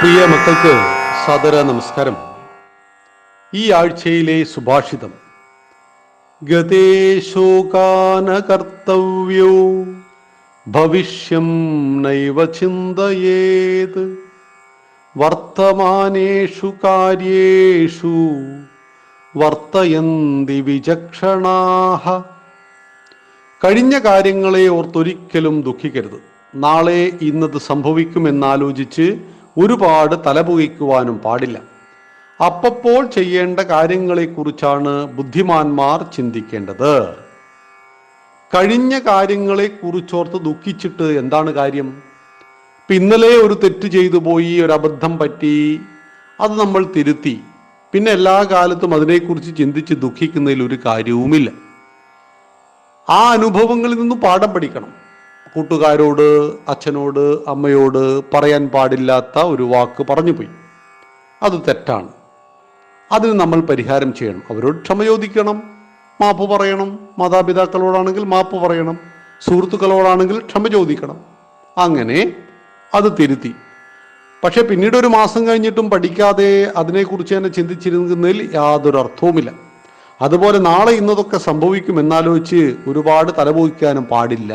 പ്രിയ മക്കൾക്ക് സദര നമസ്കാരം. ഈ ആഴ്ചയിലെ സുഭാഷിതം. ഗതേശോകാന കർത്തവ്യോ ഭവിഷ്യം നൈവ ചിന്തയേത്. വർത്തമാനേഷു കാര്യേഷു വർത്തയന്തി വിചക്ഷണാഹ. കഴിഞ്ഞ കാര്യങ്ങളെ ഓർത്തൊരിക്കലും ദുഃഖിക്കരുത്. നാളെ ഇന്നത് സംഭവിക്കുമെന്നാലോചിച്ച് ഒരുപാട് തലപുകയ്ക്കുവാനും പാടില്ല. അപ്പപ്പോൾ ചെയ്യേണ്ട കാര്യങ്ങളെക്കുറിച്ചാണ് ബുദ്ധിമാന്മാർ ചിന്തിക്കേണ്ടത്. കഴിഞ്ഞ കാര്യങ്ങളെ കുറിച്ചോർത്ത് ദുഃഖിച്ചിട്ട് എന്താണ് കാര്യം? ഇന്നലെ ഒരു തെറ്റ് ചെയ്തു പോയി ഒരു അബദ്ധം പറ്റി അത് നമ്മൾ തിരുത്തി. പിന്നെ എല്ലാ കാലത്തും അതിനെക്കുറിച്ച് ചിന്തിച്ച് ദുഃഖിക്കുന്നതിൽ ഒരു കാര്യവുമില്ല. ആ അനുഭവങ്ങളിൽ നിന്ന് പാഠം പഠിക്കണം. കൂട്ടുകാരോട് അച്ഛനോട് അമ്മയോട് പറയാൻ പാടില്ലാത്ത ഒരു വാക്ക് പറഞ്ഞു പോയി അത് തെറ്റാണ്. അതിന് നമ്മൾ പരിഹാരം ചെയ്യണം. അവരോട് ക്ഷമ ചോദിക്കണം. മാപ്പ് പറയണം. മാതാപിതാക്കളോടാണെങ്കിൽ മാപ്പ് പറയണം. സുഹൃത്തുക്കളോടാണെങ്കിൽ ക്ഷമ ചോദിക്കണം. അങ്ങനെ അത് തിരുത്തി. പക്ഷെ പിന്നീട് ഒരു മാസം കഴിഞ്ഞിട്ടും പഠിക്കാതെ അതിനെക്കുറിച്ച് തന്നെ ചിന്തിച്ചിരുന്നതിൽ യാതൊരു അർത്ഥവുമില്ല അതുപോലെ നാളെ ഇന്നതൊക്കെ സംഭവിക്കും എന്നാലോചിച്ച് ഒരുപാട് തലപോയിക്കാനും പാടില്ല.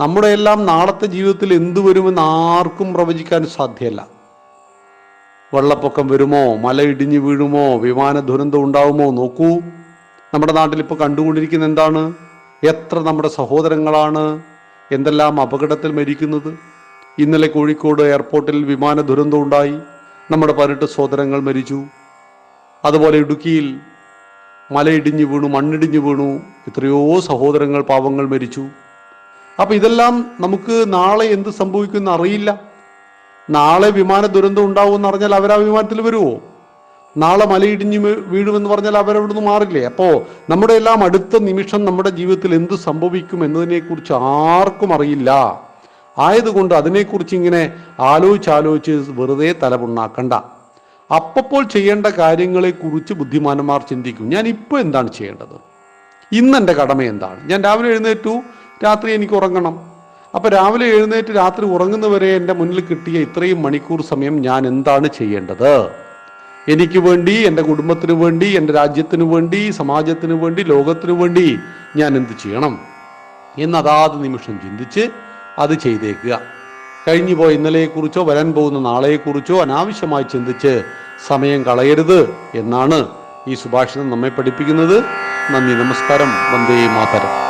നമ്മുടെ എല്ലാം നാളത്തെ ജീവിതത്തിൽ എന്തു വരുമെന്ന് ആർക്കും പ്രവചിക്കാൻ സാധ്യമല്ല വെള്ളപ്പൊക്കം വരുമോ? മല ഇടിഞ്ഞു വീഴുമോ? വിമാന ദുരന്തം ഉണ്ടാവുമോ? നോക്കൂ. നമ്മുടെ നാട്ടിൽ ഇപ്പോൾ കണ്ടുകൊണ്ടിരിക്കുന്ന എന്താണ്? എത്ര നമ്മുടെ സഹോദരങ്ങളാണ് എന്തെല്ലാം അപകടത്തിൽ മരിക്കുന്നത്? ഇന്നലെ കോഴിക്കോട് എയർപോർട്ടിൽ വിമാന ദുരന്തം ഉണ്ടായി. നമ്മുടെ പതിനെട്ട് സഹോദരങ്ങൾ മരിച്ചു. അതുപോലെ ഇടുക്കിയിൽ മലയിടിഞ്ഞു വീണു മണ്ണിടിഞ്ഞു വീണു. എത്രയോ സഹോദരങ്ങൾ പാവങ്ങൾ മരിച്ചു. അപ്പൊ ഇതെല്ലാം നമുക്ക് നാളെ എന്ത് സംഭവിക്കുമെന്ന് അറിയില്ല. നാളെ വിമാന ദുരന്തം ഉണ്ടാവുമെന്ന് പറഞ്ഞാൽ അവരാ വിമാനത്തിൽ വരുമോ നാളെ മലയിടിഞ്ഞ് വീഴുമെന്ന് പറഞ്ഞാൽ അവരവിടുന്ന് മാറില്ലേ? അപ്പോ നമ്മുടെ എല്ലാം അടുത്ത നിമിഷം നമ്മുടെ ജീവിതത്തിൽ എന്ത് സംഭവിക്കും എന്നതിനെക്കുറിച്ച് ആർക്കും അറിയില്ല. ആയതുകൊണ്ട് അതിനെക്കുറിച്ച് ഇങ്ങനെ ആലോചിച്ചാലോചിച്ച് ആലോചിച്ച് വെറുതെ തലപുണ്ണാക്കണ്ട. അപ്പപ്പോൾ ചെയ്യേണ്ട കാര്യങ്ങളെ കുറിച്ച് ബുദ്ധിമാന്മാർ ചിന്തിക്കും. ഞാൻ ഇപ്പോൾ എന്താണ് ചെയ്യേണ്ടത്? ഇന്ന് എന്റെ കടമ എന്താണ്? ഞാൻ രാവിലെ എഴുന്നേറ്റു രാത്രി എനിക്ക് ഉറങ്ങണം. അപ്പോൾ രാവിലെ എഴുന്നേറ്റ് രാത്രി ഉറങ്ങുന്നവരെ എന്റെ മുന്നിൽ കിട്ടിയ ഇത്രയും മണിക്കൂർ സമയം ഞാൻ എന്താണ് ചെയ്യേണ്ടത്? എനിക്ക് വേണ്ടി എന്റെ കുടുംബത്തിന് വേണ്ടി എന്റെ രാജ്യത്തിന് വേണ്ടി സമാജത്തിന് വേണ്ടി ലോകത്തിന് വേണ്ടി ഞാൻ എന്ത് ചെയ്യണം? എന്ന് അതാത് നിമിഷം ചിന്തിച്ച് അത് ചെയ്തേക്കുക. കഴിഞ്ഞു പോയ ഇന്നലെയെക്കുറിച്ചോ വരാൻ പോകുന്ന നാളെയെക്കുറിച്ചോ അനാവശ്യമായി ചിന്തിച്ച് സമയം കളയരുത് എന്നാണ് ഈ സുഭാഷിതം നമ്മെ പഠിപ്പിക്കുന്നത്. നന്ദി നമസ്കാരം. വന്ദേ മാതരം.